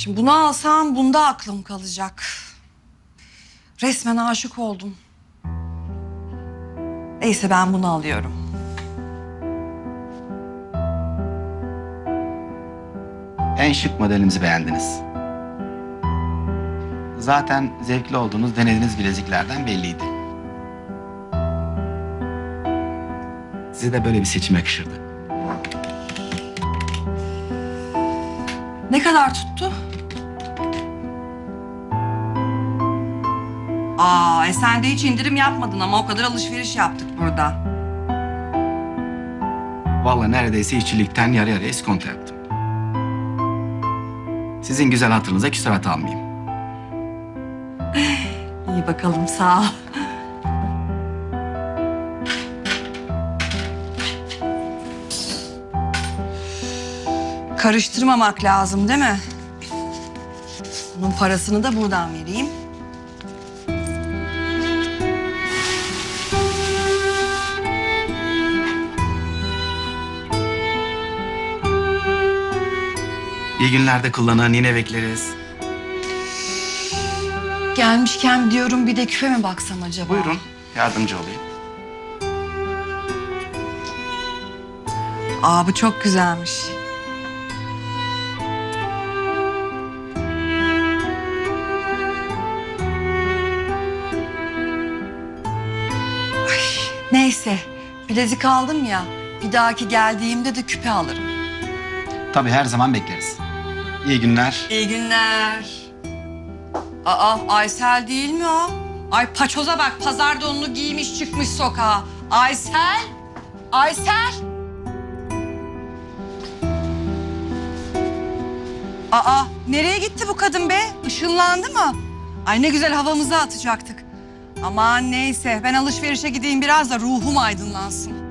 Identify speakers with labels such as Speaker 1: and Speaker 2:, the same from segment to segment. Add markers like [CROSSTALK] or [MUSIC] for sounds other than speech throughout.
Speaker 1: Şimdi bunu alsam bunda aklım kalacak. Resmen aşık oldum. Neyse ben bunu alıyorum.
Speaker 2: En şık modelimizi beğendiniz. Zaten zevkli olduğunuz denediğiniz bileziklerden belliydi. Size de böyle bir seçim yakışırdı.
Speaker 1: Ne kadar tuttu? Aa, e sen de hiç indirim yapmadın ama o kadar alışveriş yaptık burada.
Speaker 2: Vallahi neredeyse işçilikten yarı yarıya iskonto yaptım. Sizin güzel hatırınıza küsurat almayayım. [SIGHS]
Speaker 1: İyi bakalım sağ ol. Karıştırmamak lazım değil mi? Bunun parasını da buradan vereyim.
Speaker 2: İyi günlerde kullanın, yine bekleriz.
Speaker 1: Gelmişken diyorum bir de küpe mi baksam acaba?
Speaker 2: Buyurun, yardımcı olayım.
Speaker 1: Aa bu çok güzelmiş. Ay, neyse bilezik aldım ya. Bir dahaki geldiğimde de küpe alırım.
Speaker 2: Tabii her zaman bekleriz. İyi günler.
Speaker 1: İyi günler. Aa Aysel değil mi o? Ay paçoza bak pazar donunu giymiş çıkmış sokağa. Aysel! Aysel! Aa nereye gitti bu kadın be? Işınlandı mı? Ay ne güzel havamızı atacaktık. Aman neyse ben alışverişe gideyim biraz da ruhum aydınlansın.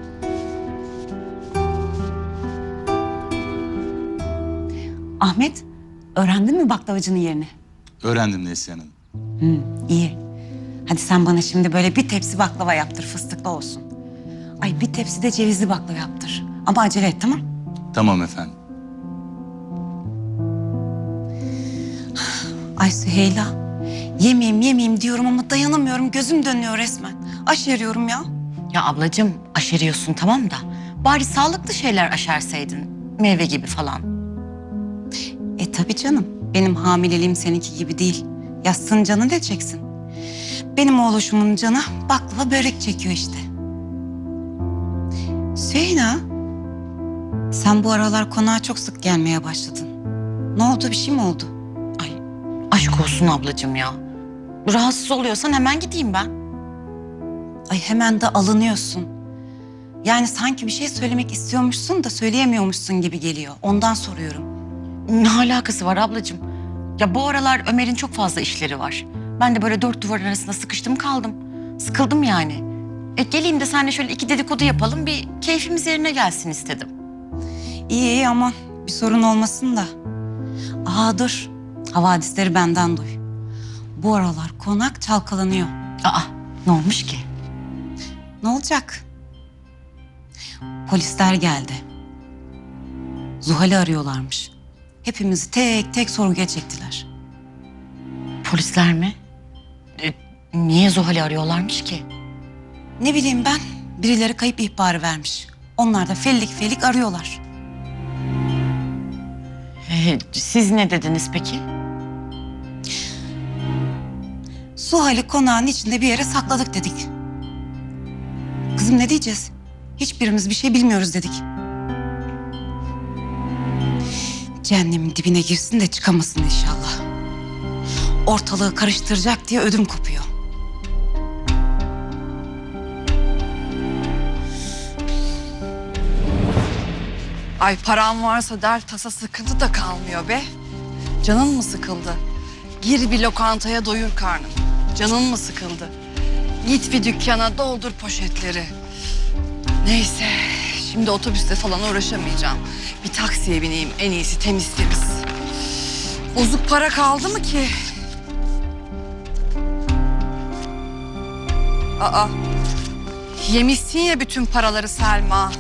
Speaker 3: Ahmet, öğrendin mi baklavacının yerini?
Speaker 4: Öğrendim Neslihan Hanım.
Speaker 3: Hı, iyi. Hadi sen bana şimdi böyle bir tepsi baklava yaptır, fıstıklı olsun. Ay bir tepsi de cevizli baklava yaptır. Ama acele et tamam?
Speaker 4: Tamam efendim.
Speaker 3: Ay Süheyla, yemeyeyim yemeyeyim diyorum ama dayanamıyorum. Gözüm dönüyor resmen. Aşeriyorum ya.
Speaker 5: Ya ablacığım aşeriyorsun tamam da bari sağlıklı şeyler aşerseydin. Meyve gibi falan.
Speaker 3: E tabii canım. Benim hamileliğim seninki gibi değil. Yatsın canı ne çeksin? Benim oğluşumun canı baklava börek çekiyor işte. Süheyla, sen bu aralar konağa çok sık gelmeye başladın. Ne oldu bir şey mi oldu?
Speaker 5: Ay aşk olsun ablacığım ya. Rahatsız oluyorsan hemen gideyim ben.
Speaker 3: Ay hemen de alınıyorsun. Yani sanki bir şey söylemek istiyormuşsun da söyleyemiyormuşsun gibi geliyor. Ondan soruyorum.
Speaker 5: Ne alakası var ablacığım? Ya bu aralar Ömer'in çok fazla işleri var. Ben de böyle dört duvar arasında sıkıştım kaldım. Sıkıldım yani. E geleyim de seninle şöyle iki dedikodu yapalım bir keyfimiz yerine gelsin istedim.
Speaker 3: İyi iyi aman bir sorun olmasın da. Aa dur. Havadisleri benden duy. Bu aralar konak çalkalanıyor.
Speaker 5: Aa ne olmuş ki?
Speaker 3: Ne olacak? Polisler geldi. Zuhal'i arıyorlarmış. Hepimizi tek tek sorguya çektiler.
Speaker 5: Polisler mi? E, niye Zuhal'i arıyorlarmış ki?
Speaker 3: Ne bileyim ben, birileri kayıp ihbarı vermiş. Onlar da fellik fellik arıyorlar.
Speaker 5: E, siz ne dediniz peki?
Speaker 3: Zuhal'i konağın içinde bir yere sakladık dedik. Kızım ne diyeceğiz? Hiçbirimiz bir şey bilmiyoruz dedik. Cehennemin dibine girsin de çıkamasın inşallah. Ortalığı karıştıracak diye ödüm kopuyor.
Speaker 1: Ay param varsa dert tasa sıkıntı da kalmıyor be. Canın mı sıkıldı? Gir bir lokantaya doyur karnını. Canın mı sıkıldı? Git bir dükkana doldur poşetleri. Neyse şimdi otobüste falan uğraşamayacağım. Bir taksiye bineyim en iyisi temiz temiz. Bozuk para kaldı mı ki? Aa yemişsin ya bütün paraları Selma.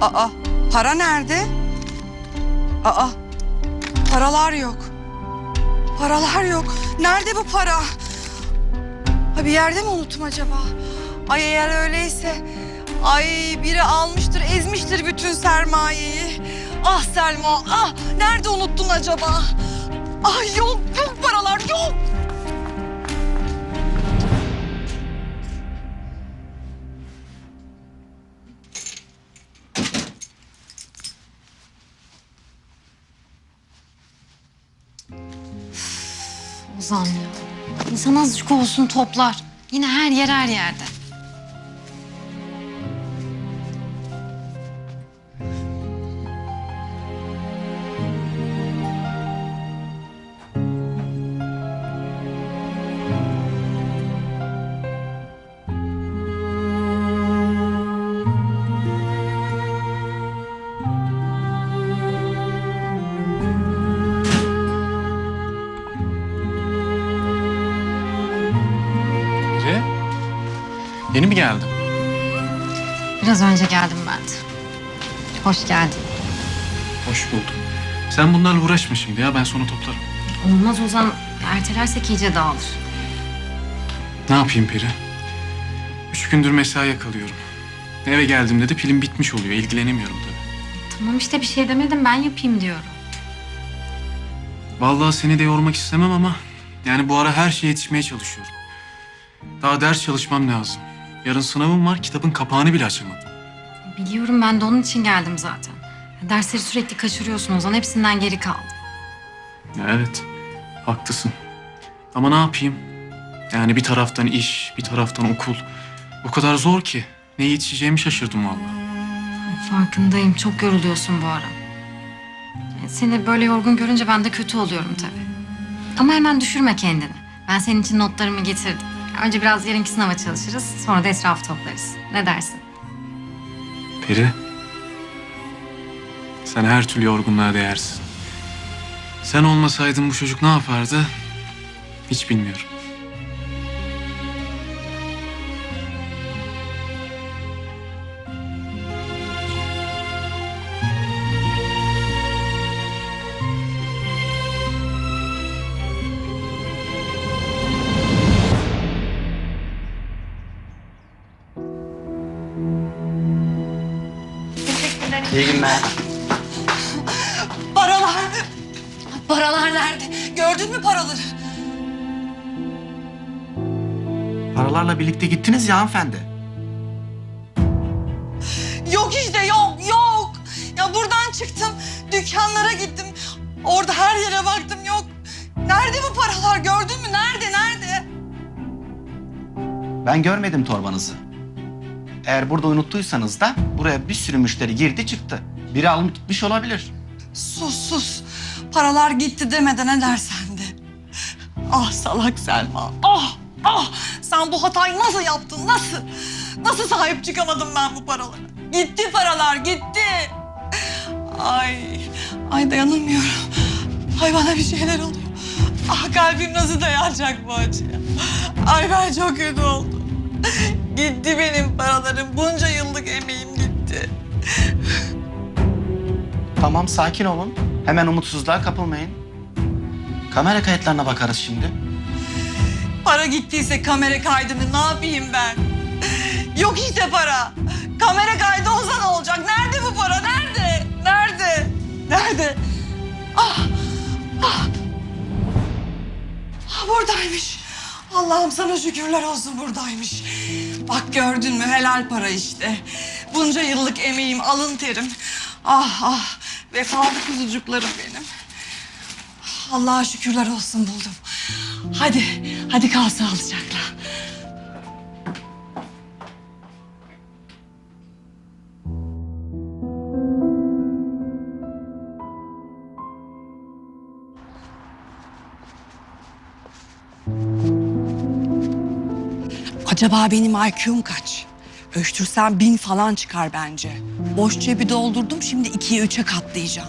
Speaker 1: Aa, para nerede? Aa, paralar yok. Paralar yok. Nerede bu para? Ha bir yerde mi unuttum acaba? Ay eğer öyleyse... Ay biri almıştır, ezmiştir bütün sermayeyi. Ah Selma, ah nerede unuttun acaba? Ay yok, yok paralar yok.
Speaker 6: Ozan ya. İnsan azıcık olsun toplar. Yine her yer her yerde.
Speaker 7: Yeni mi geldin?
Speaker 6: Biraz önce geldim ben de. Hoş geldin.
Speaker 7: Hoş buldum. Sen bunlarla uğraşma şimdi ya ben sonra toplarım.
Speaker 6: Olmaz Ozan. Ertelersek iyice dağılır.
Speaker 7: Ne yapayım Peri? Üç gündür mesaiye kalıyorum. Eve geldiğimde de pilim bitmiş oluyor. İlgilenemiyorum tabii.
Speaker 6: Tamam işte bir şey demedim ben yapayım diyorum.
Speaker 7: Vallahi seni de yormak istemem ama... Yani bu ara her şeye yetişmeye çalışıyorum. Daha ders çalışmam lazım. Yarın sınavım var, kitabın kapağını bile açamadım.
Speaker 6: Biliyorum ben de onun için geldim zaten. Dersleri sürekli kaçırıyorsun Ozan. Hepsinden geri kaldım.
Speaker 7: Ya evet, haklısın. Ama ne yapayım? Yani bir taraftan iş, bir taraftan okul. O kadar zor ki. Ne yetişeceğimi şaşırdım vallahi.
Speaker 6: Farkındayım. Çok yoruluyorsun bu ara. Seni böyle yorgun görünce ben de kötü oluyorum tabii. Ama hemen düşürme kendini. Ben senin için notlarımı getirdim. Önce biraz yarınki sınava çalışırız. Sonra da etrafı toplarız. Ne dersin?
Speaker 7: Peri. Sen her türlü yorgunluğa değersin. Sen olmasaydın bu çocuk ne yapardı? Hiç bilmiyorum.
Speaker 2: İyi günler.
Speaker 1: Paralar. Paralar nerede? Gördün mü paraları?
Speaker 2: Paralarla birlikte gittiniz ya hanımefendi.
Speaker 1: Yok işte yok yok. Ya buradan çıktım dükkanlara gittim. Orada her yere baktım yok. Nerede bu paralar gördün mü? Nerede nerede?
Speaker 2: Ben görmedim torbanızı. Eğer burada unuttuysanız da buraya bir sürü müşteri girdi çıktı. Biri almış gitmiş olabilir.
Speaker 1: Sus sus. Paralar gitti demeden ne dersen de. Ah salak Selma. Ah ah. Sen bu hatayı nasıl yaptın? Nasıl? Nasıl sahip çıkamadım ben bu paralara? Gitti paralar gitti. Ay. Ay dayanamıyorum. Ay bana bir şeyler oluyor. Ah kalbim nasıl dayanacak bu acıya? Ay ben çok kötü oldum. Gitti benim paralarım. Bunca yıllık emeğim gitti.
Speaker 2: Tamam sakin olun. Hemen umutsuzluğa kapılmayın. Kamera kayıtlarına bakarız şimdi.
Speaker 1: Para gittiyse kamera kaydını ne yapayım ben? Yok işte para. Kamera kaydı olsa ne olacak? Nerede bu para? Nerede? Nerede? Nerede? Ah! Ah! Ah, buradaymış. Allah'ım sana şükürler olsun buradaymış. Bak gördün mü helal para işte. Bunca yıllık emeğim, alın terim. Ah ah vefalı kuzucuklarım benim. Allah'a şükürler olsun buldum. Hadi, hadi kal sağlıcakla. Acaba benim IQ'm kaç? Ölçtürsem bin falan çıkar bence. Boş cebi doldurdum şimdi ikiye üçe katlayacağım.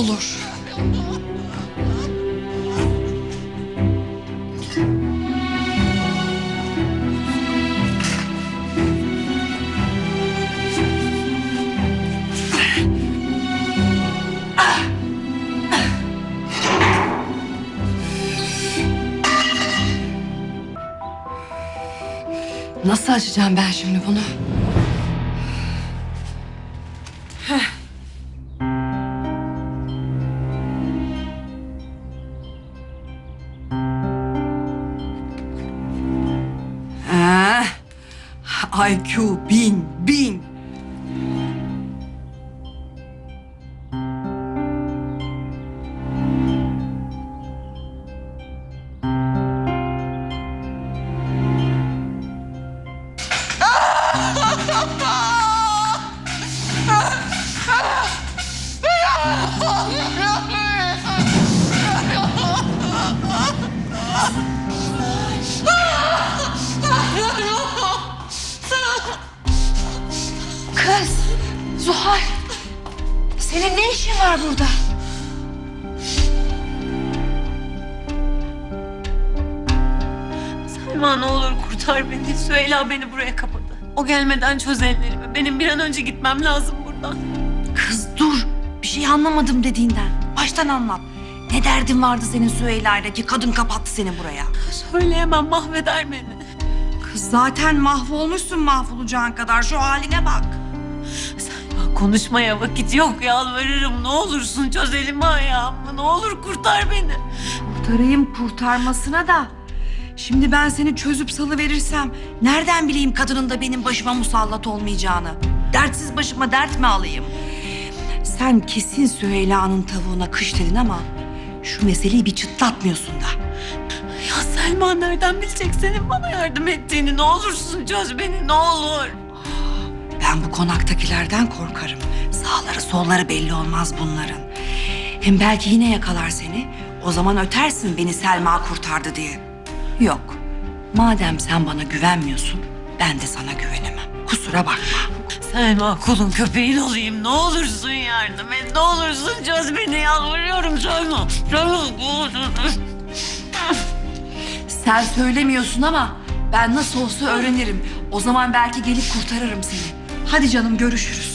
Speaker 1: Olur.
Speaker 8: Nasıl açacağım ben şimdi bunu? Burada?
Speaker 9: Selma ne olur kurtar beni. Süheyla beni buraya kapadı. O gelmeden çöz ellerimi. Benim bir an önce gitmem lazım buradan.
Speaker 1: Kız dur. Bir şey anlamadım dediğinden. Baştan anlat. Ne derdin vardı senin Süheyla'yla ki kadın kapattı seni buraya?
Speaker 9: Söyleyemem mahveder beni.
Speaker 1: Kız zaten mahvolmuşsun mahvolacağın kadar. Şu haline bak.
Speaker 9: Konuşmaya vakit yok yalvarırım. Ne olursun çöz elimi ayağımı. Ne olur kurtar beni.
Speaker 1: Kurtarayım kurtarmasına da. Şimdi ben seni çözüp salıverirsem nereden bileyim kadının da benim başıma musallat olmayacağını? Dertsiz başıma dert mi alayım? Sen kesin Süheyla'nın tavuğuna kış dedin ama şu meseleyi bir çıtlatmıyorsun da.
Speaker 9: Ya Selma nereden bilecek senin bana yardım ettiğini? Ne olursun çöz beni ne olur.
Speaker 1: Ben bu konaktakilerden korkarım. Sağları solları belli olmaz bunların. Hem belki yine yakalar seni. O zaman ötersin beni Selma kurtardı diye. Yok. Madem sen bana güvenmiyorsun, ben de sana güvenemem. Kusura bakma.
Speaker 9: Selma kulun köpeğin olayım. Ne olursun yardım et. Ne olursun çöz beni yalvarıyorum Selma. Selma.
Speaker 1: Sen söylemiyorsun ama ben nasıl olsa öğrenirim. O zaman belki gelip kurtarırım seni. Hadi canım görüşürüz.